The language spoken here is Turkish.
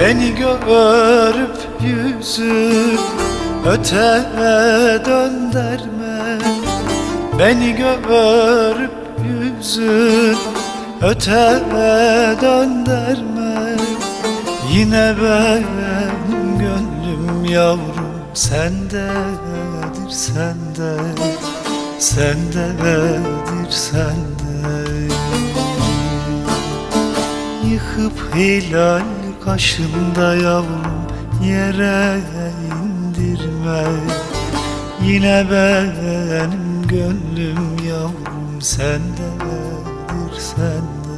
Beni görüp yüzü öte döndürme Beni görüp yüzü öte döndürme Yine benim gönlüm yavrum sendedir sende? Sendedir sende? Yıkıp hilal kaşında yavrum yere indirme. Yine benim gönlüm yavrum sendedir sende